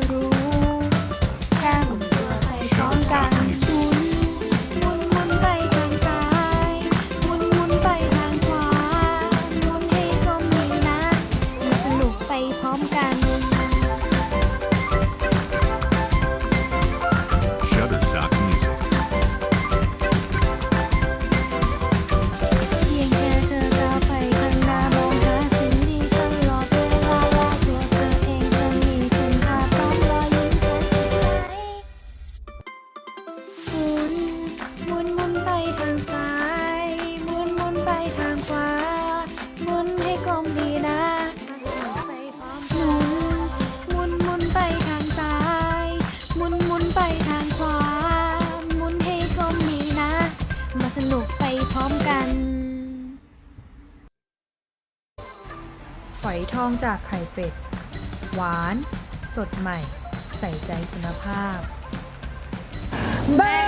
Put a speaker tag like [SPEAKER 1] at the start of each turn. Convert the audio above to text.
[SPEAKER 1] through องจากไข่เป็ด หวาน สดใหม่ ใส่ใจคุณภาพ
[SPEAKER 2] แบ